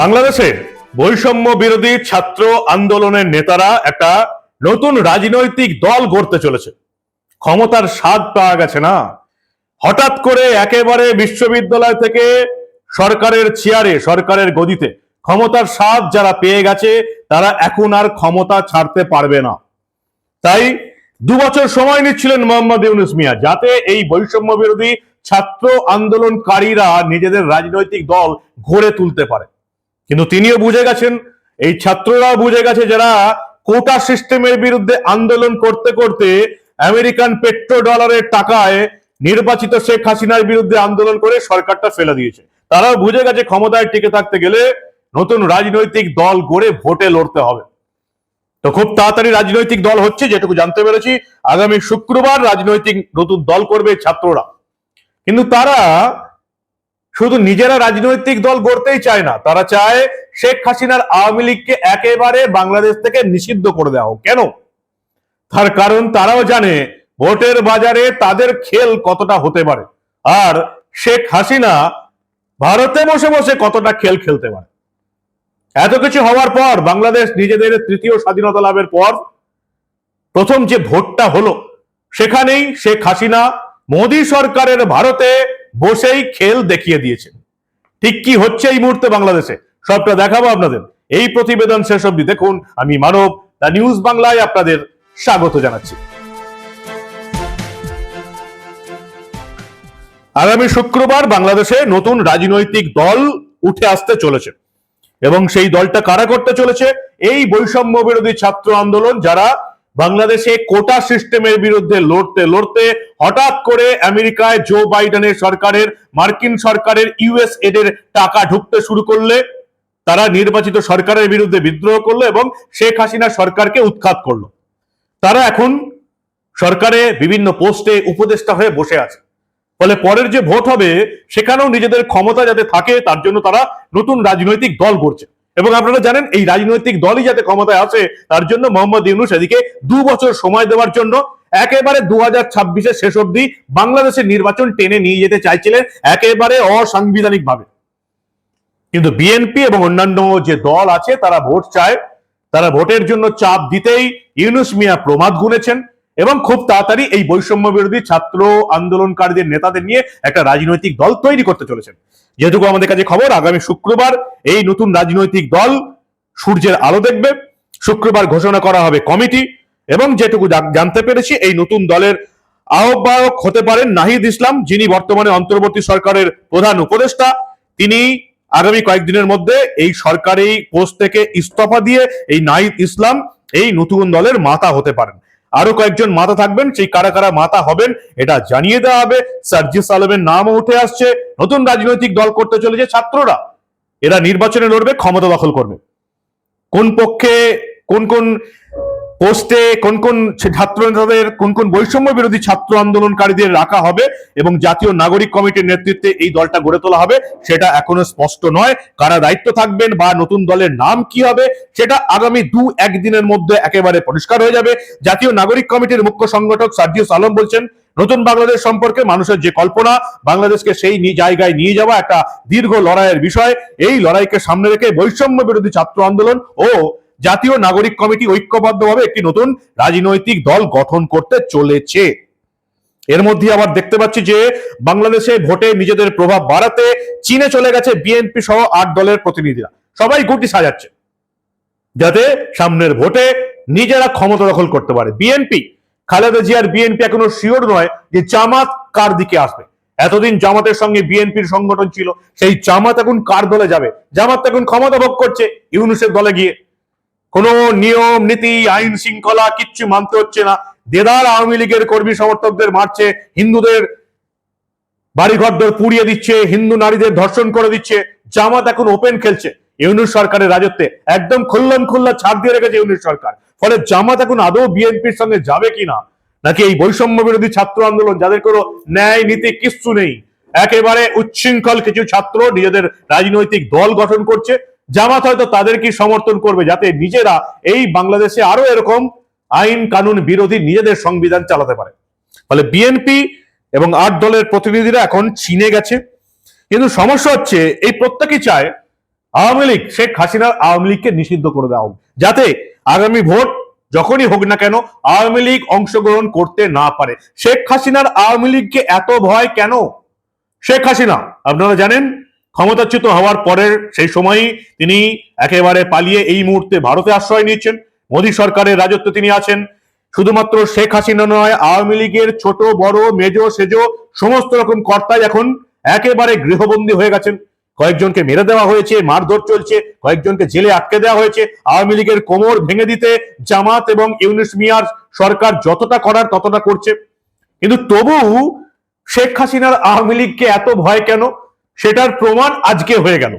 বাংলাদেশে বৈষম্য বিরোধী ছাত্র আন্দোলনের নেতারা একটা নতুন রাজনৈতিক দল গড়তে চলেছে। ক্ষমতার স্বাদ পাওয়া গেছে না। হঠাৎ করে একেবারে বিশ্ববিদ্যালয় থেকে সরকারের চেয়ারে, সরকারের গদিতে ক্ষমতার স্বাদ যারা পেয়ে গেছে, তারা এখন আর ক্ষমতা ছাড়তে পারবে না। তাই দু বছর সময় নিচ্ছিলেন মোহাম্মদ ইউনুস মিয়া, যাতে এই বৈষম্য বিরোধী ছাত্র আন্দোলনকারীরা নিজেদের রাজনৈতিক দল গড়ে তুলতে পারে। কিন্তু তিনিও বুঝে গেছেন, এই ছাত্ররাও বুঝে গেছে যারা কোটা সিস্টেমের বিরুদ্ধে আন্দোলন করতে করতে আমেরিকান পেট্রো ডলারের টাকায় নির্বাচিত শেখ হাসিনার বিরুদ্ধে আন্দোলন করে সরকারটা ফেলে দিয়েছে। তারাও বুঝে গেছে ক্ষমতায় টিকে থাকতে গেলে নতুন রাজনৈতিক দল গড়ে ভোটে লড়তে হবে। তো খুব তাড়াতাড়ি রাজনৈতিক দল হচ্ছে, যেটুকু জানতে পেরেছি, আগামী শুক্রবার রাজনৈতিক নতুন দল করবে ছাত্ররা। কিন্তু তারা শুধু নিজেরা রাজনৈতিক দল গড়তেই চায় না, তারা চায় শেখ হাসিনার আওয়ামী লীগকে একেবারে বাংলাদেশ থেকে নিষিদ্ধ করে দেওয়া হোক। কেন? তার কারণ তারাও জানে ভোটের বাজারে তাদের খেল কতটা হতে পারে। আর শেখ হাসিনা ভারতে বসে বসে কতটা খেল খেলতে পারে। এত কিছু হওয়ার পর, বাংলাদেশ নিজেদের তৃতীয় স্বাধীনতা লাভের পর প্রথম যে ভোটটা হলো, সেখানেই শেখ হাসিনা মোদী সরকারের ভারতে বসেই খেল দেখিয়ে দিয়েছেন। ঠিক কি হচ্ছে এই মুহূর্তে বাংলাদেশে? সবটা দেখাবো আপনাদের। এই প্রতিবেদন শেষ অবধি দেখুন। আমি মানব দ্য নিউজ বাংলায় আপনাদের স্বাগত জানাচ্ছি। আগামী শুক্রবার বাংলাদেশে নতুন রাজনৈতিক দল উঠে আসতে চলেছে। এবং সেই দলটা কারা করতে চলেছে? এই বৈষম্য বিরোধী ছাত্র আন্দোলন যারা বাংলাদেশে কোটা সিস্টেমের বিরুদ্ধে লড়তে লড়তে হঠাৎ করে আমেরিকায় জো বাইডেনের সরকারের, মার্কিন সরকারের ইউএস এডের টাকা ঢুকতে শুরু করলে, তারা নির্বাচিত সরকারের বিরুদ্ধে বিদ্রোহ করল এবং শেখ হাসিনা সরকারকে উৎখাত করল। তারা এখন সরকারে বিভিন্ন পোস্টে উপদেষ্টা হয়ে বসে আছে। ফলে পরের যে ভোট হবে, সেখানেও নিজেদের ক্ষমতা যাতে থাকে, তার জন্য তারা নতুন রাজনৈতিক দল করছে এবং আপনারা জানেন, এই রাজনৈতিক দলই যাতে ক্ষমতায় আসে, তার জন্য মোহাম্মদ ইউনুস এদিকে দু বছর সময় দেওয়ার জন্য একেবারে দু হাজার ছাব্বিশের শেষ অবধি বাংলাদেশের নির্বাচন টেনে নিয়ে যেতে চাইছিলেন, একেবারে অসাংবিধানিক ভাবে কিন্তু বিএনপি এবং অন্যান্য যে দল আছে, তারা ভোট চায়, তারা ভোটের জন্য চাপ দিতেই ইউনুস মিয়া প্রমাদ গুনেছেন। এবং খুব তাড়াতাড়ি এই বৈষম্য বিরোধী ছাত্র আন্দোলনকারীদের নেতাদের নিয়ে একটা রাজনৈতিক দল তৈরি করতে চলেছেন। যেটুকু আমাদের কাছে খবর, আগামী শুক্রবার এই নতুন রাজনৈতিক দল সূর্যের আলো দেখবে। শুক্রবার ঘোষণা করা হবে কমিটি এবং যেটুকু জানতে পেরেছি, এই নতুন দলের আহ্বায়ক হতে পারেন নাহিদ ইসলাম, যিনি বর্তমানে অন্তর্বর্তী সরকারের প্রধান উপদেষ্টা। তিনি আগামী কয়েকদিনের মধ্যে এই সরকারি পোস্ট থেকে ইস্তফা দিয়ে এই নাহিদ ইসলাম এই নতুন দলের মাতা হতে পারেন। আরও কয়েকজন মাতা থাকবেন, সেই কারা কারা মাতা হবেন, এটা জানিয়ে দেওয়া হবে। সার্জিস আলমের নামও উঠে আসছে। নতুন রাজনৈতিক দল করতে চলেছে ছাত্ররা। এরা নির্বাচনে লড়বে, ক্ষমতা দখল করবে। কোন পক্ষে, কোন কোন পোস্টে কোন কোন ছাত্র নেতাদের কোন কোন বৈষম্য বিরোধী ছাত্র আন্দোলনকারীদের রাখা হবে এবং জাতীয় নাগরিক কমিটির নেতৃত্বে এই দলটা গড়ে তোলা হবে, সেটা এখনও স্পষ্ট নয়। কারা দায়িত্ব থাকবেন বা নতুন দলের নাম কি হবে, সেটা আগামী দু একদিনের মধ্যে একেবারে পরিষ্কার হয়ে যাবে। জাতীয় নাগরিক কমিটির মুখ্য সংগঠক সার্জিউস আলম বলছেন, নতুন বাংলাদেশ সম্পর্কে মানুষের যে কল্পনা, বাংলাদেশকে সেই জায়গায় নিয়ে যাওয়া একটা দীর্ঘ লড়াইয়ের বিষয়। এই লড়াইকে সামনে রেখে বৈষম্য বিরোধী ছাত্র আন্দোলন ও জাতীয় নাগরিক কমিটি ঐক্যবদ্ধভাবে একটি নতুন রাজনৈতিক দল গঠন করতে চলেছে। এর মধ্যে আবার দেখতে পাচ্ছি যে বাংলাদেশে ভোটে নিজেদের প্রভাব বাড়াতে চীনে চলে গেছে বিএনপি সহ আট দলের প্রতিনিধিরা। সবাই গুটি সাজাচ্ছে, যাতে সামনের ভোটে নিজেরা ক্ষমতা দখল করতে পারে। বিএনপি খালেদা জিয়ার বিএনপি এখনও শিওর নয় যে জামাত কার দিকে আসবে। এতদিন জামাতের সঙ্গে বিএনপির সংগঠন ছিল, সেই জামাত এখন কার দলে যাবে? জামাত এখন ক্ষমতা ভোগ করছে ইউনুসের দলে গিয়ে। কোনো নিয়ম, নীতি, আইন শৃঙ্খলা কিচ্ছু মানতে হচ্ছে না। দেদার আওয়ামী লীগের কর্মী সমর্থকদের মারছে, হিন্দুদের বাড়িঘরদর পুড়িয়ে দিচ্ছে, হিন্দু নারীদের ধর্ষণ করে দিচ্ছে, জামাত এখন ওপেন খেলছে ইউনুস সরকারের রাজত্বে। একদম খুল্লন খুল্লা ছাড় দিয়ে রেখেছে ইউনুস সরকার। ফলে জামাত এখন আদৌ বিএনপির সঙ্গে যাবে কিনা? নাকি এই বৈষম্য বিরোধী ছাত্র আন্দোলন যাদের কোনো ন্যায় নীতি কিচ্ছু নেই? একেবারে উচ্ছৃঙ্খল কিছু ছাত্র নিজেদের রাজনৈতিক দল গঠন করছে জামাত হয়তো তাদেরকে সমর্থন করবে যাতে নিজেরা এই বাংলাদেশে আরও এরকম আইন কানুন বিরোধী নিজেদের সংবিধান চালাতে পারে। ফলে বিএনপি এবং আট দলের প্রতিনিধিরা এখন চীনে গেছে। কিন্তু সমস্যা হচ্ছে এই প্রত্যেকেই চায় আওয়ামী লীগ, শেখ হাসিনার আওয়ামী লীগকে নিষিদ্ধ করে দেওয়া হোক। যাতে আগামী ভোট যখনই হোক না কেন আওয়ামী লীগ অংশগ্রহণ করতে না পারে। শেখ হাসিনার আওয়ামী লীগকে এত ভয় কেন? শেখ হাসিনা, আপনারা জানেন ক্ষমতাচ্যুত হওয়ার পরের সেই সময়ই তিনি একেবারে পালিয়ে এই মুহূর্তে ভারতে আশ্রয় নিচ্ছেন মোদী সরকারের রাজত্ব তিনি আছেন। শুধুমাত্র শেখ হাসিনা নয়, আওয়ামী লীগের ছোট, বড়, মেজো, সেজো সমস্ত রকম কর্তাই এখন একেবারে গৃহবন্দী হয়ে গেছেন। কয়েকজনকে মেরে দেওয়া হয়েছে, মারধর চলছে, কয়েকজনকে জেলে আটকে দেওয়া হয়েছে। আওয়ামী লীগের কোমর ভেঙে দিতে জামাত এবং ইউনিস মিয়ার সরকার যতটা করার ততটা করছে। কিন্তু তবু শেখ হাসিনার আওয়ামী লীগকে এত ভয় কেন? সেটার প্রমাণ আজকে হয়ে গেল।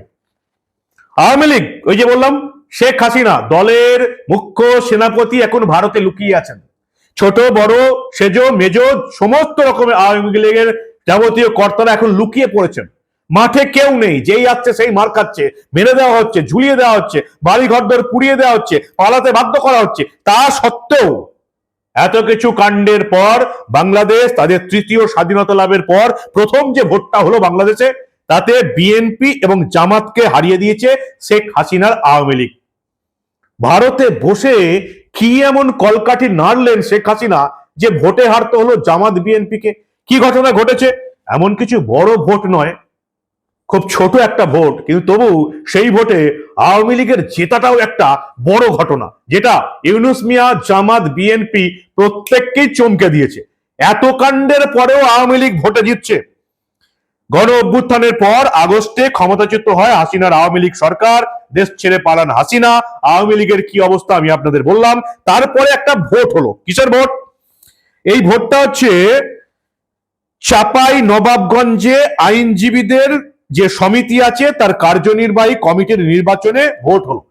আওয়ামী লীগ, ওই যে বললাম, শেখ হাসিনা, দলের মুখ্য সেনাপতি এখন ভারতে লুকিয়ে আছেন। ছোট, বড়, সেজ, মেজ, সমস্ত রকমের আওয়ামী লীগের যাবতীয় কর্তারা এখন লুকিয়ে পড়েছেন। মাঠে কেউ নেই, যেই আসছে সেই মার খাচ্ছে, মেরে দেওয়া হচ্ছে, ঝুলিয়ে দেওয়া হচ্ছে বাড়ি ঘরদর পুড়িয়ে দেওয়া হচ্ছে, পালাতে বাধ্য করা হচ্ছে, তা সত্ত্বেও এত কিছু কাণ্ডের পর, বাংলাদেশ তাদের তৃতীয় স্বাধীনতা লাভের পর, প্রথম যে ভোটটা হলো বাংলাদেশে তাতে বিএনপি এবং জামাতকে হারিয়ে দিয়েছে শেখ হাসিনার আওয়ামী লীগ। ভারতে বসে কি এমন কলকাঠি নাড়লেন শেখ হাসিনা যে ভোটে হারতে হলো জামাত বিএনপিকে? কি ঘটনা ঘটেছে? এমন কিছু বড় ভোট নয়, খুব ছোট একটা ভোট, কিন্তু তবু সেই ভোটে আওয়ামী লীগের জেতাটাও একটা বড় ঘটনা, যেটা ইউনুস মিয়া, জামাত, বিএনপি প্রত্যেককেই চমকে দিয়েছে। এত কাণ্ডের পরেও আওয়ামী লীগ ভোটে জিতছে। গণ অভ্যুত্থানের পর আগস্টে ক্ষমতাচ্যুত হয় হাসিনার আওয়ামী লীগ সরকার। দেশ ছেড়ে পালান হাসিনা। আওয়ামী লীগের কি অবস্থা আমি আপনাদের বললাম। তারপরে একটা ভোট হলো। কিসের ভোট? এই ভোটটা হচ্ছে চাপাই নবাবগঞ্জে আইনজীবীদের যে সমিতি আছে, তার কার্যনির্বাহী কমিটির নির্বাচনে ভোট হলো।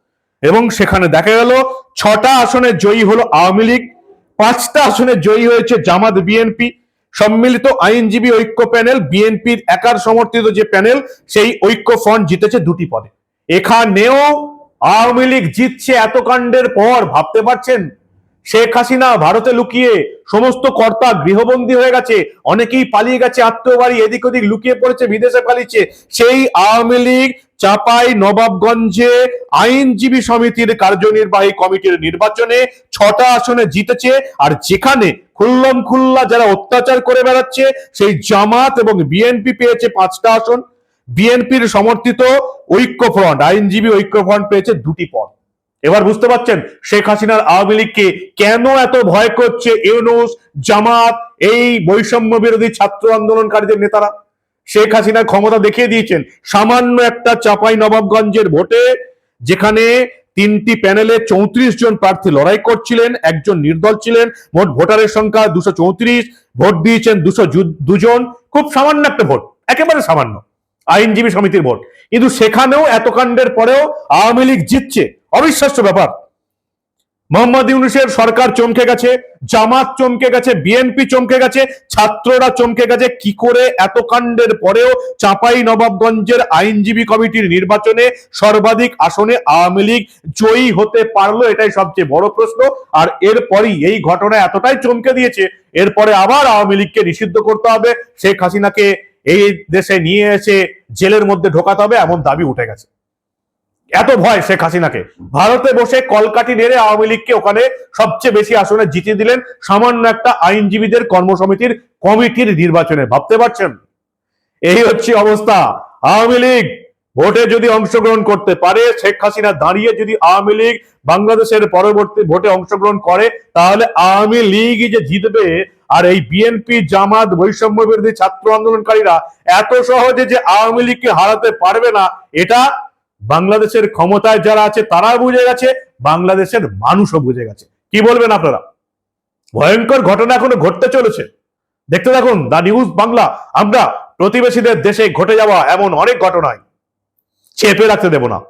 এবং সেখানে দেখা গেল, ছটা আসনে জয়ী হলো আওয়ামী লীগ, পাঁচটা আসনে জয়ী হয়েছে জামাত বিএনপি। সম্মিলিত আইনজীবী ঐক্য প্যানেল, বিএনপির একার সমর্থিত যে প্যানেল, সেই ঐক্য ফ্রন্ট জিতেছে দুটি পদে। এখানেও আওয়ামী লীগ জিতছে এত কাণ্ডের পর, ভাবতে পারছেন? শেখ হাসিনা ভারতে লুকিয়ে সমস্ত কর্তা গৃহবন্দী হয়ে গেছে, অনেকেই পালিয়ে গেছে আত্মীয় বাড়ি এদিক ওদিক লুকিয়ে পড়েছে, বিদেশে পালিয়েছে, সেই আওয়ামী লীগ চাপাই নবাবগঞ্জে আইনজীবী সমিতির কার্যনির্বাহী কমিটির নির্বাচনে ছটা আসনে জিতেছে, আর যেখানে খুল্লম খুল্লা যারা অত্যাচার করে বেড়াচ্ছে, সেই জামাত এবং বিএনপি পেয়েছে পাঁচটা আসন। বিএনপির সমর্থিত ঐক্য ফ্রন্ট, আইনজীবী ঐক্য ফ্রন্ট পেয়েছে দুটি পদ। এবার বুঝতে পারছেন শেখ হাসিনার আওয়ামী লীগকে কেন এত ভয় করছে ইউনুস, জামাত, এই বৈষম্য বিরোধী ছাত্র আন্দোলনকারীদের নেতারা? শেখ হাসিনার ক্ষমতা দেখিয়ে দিয়েছেন। সামান্য একটা চাপাই নবাবগঞ্জের ভোটে, যেখানে তিনটি প্যানেলে চৌত্রিশ জন প্রার্থী লড়াই করছিলেন, একজন নির্দল ছিলেন, মোট ভোটারের সংখ্যা দুশো চৌত্রিশ, ভোট দিয়েছেন দুশো দুজন, খুব সামান্য একটা ভোট, একেবারে সামান্য, আইনজীবী সমিতির ভোট। কিন্তু সেখানেও এত কাণ্ডের পরেও আওয়ামী লীগ জিতছে। অবিশ্বাস্য ব্যাপার। মোহাম্মদ ইউনুসের সরকার চমকে গেছে, জামাত চমকে গেছে, বিএনপি চমকে গেছে, ছাত্ররা চমকে গেছে। কি করে এত কাণ্ডের পরেও চাপাই নবাবগঞ্জের আইনজীবী কমিটির নির্বাচনে সর্বাধিক আসনে আওয়ামী লীগ জয়ী হতে পারল? এটাই সবচেয়ে বড় প্রশ্ন। আর এরপরই এই ঘটনা এতটাই চমকে দিয়েছে, এরপরে আবার আওয়ামী লীগকে নিষিদ্ধ করতে হবে। শেখ হাসিনাকে এই দেশে নিয়ে এসে জেলের মধ্যে ঢোকাতে হবে, এমন দাবি উঠে গেছে। এত ভয় শেখ হাসিনাকে। ভারতে বসে কলকাঠি নেড়ে আওয়ামী লীগকে ওখানে সবচেয়ে বেশি আসনে জিতিয়ে দিলেন সামান্য একটা আইনজীবীদের কর্মসমিতির কমিটির নির্বাচনে। ভাবতে পারছেন? এই হচ্ছে অবস্থা। আওয়ামী লীগ ভোটে যদি অংশগ্রহণ করতে পারে, শেখ হাসিনা দাঁড়িয়ে যদি আওয়ামী লীগ বাংলাদেশের পরবর্তী ভোটে অংশগ্রহণ করে, তাহলে আওয়ামী লীগই যে জিতবে, আর এই বিএনপি, জামাত বৈষম্য বিরোধী ছাত্র আন্দোলনকারীরা এত সহজে যে আওয়ামী লীগকে হারাতে পারবে না, এটা বাংলাদেশের ক্ষমতায় যারা আছে তারা বুঝে গেছে, বাংলাদেশের মানুষও বুঝে গেছে। কি বলবেন আপনারা? ভয়ঙ্কর ঘটনা এখনও ঘটতে চলেছে। দেখতে দেখুন দা নিউজ বাংলা। আমরা প্রতিবেশীদের দেশে ঘটে যাওয়া এমন অনেক ঘটনায় চেপে রাখতে দেব না।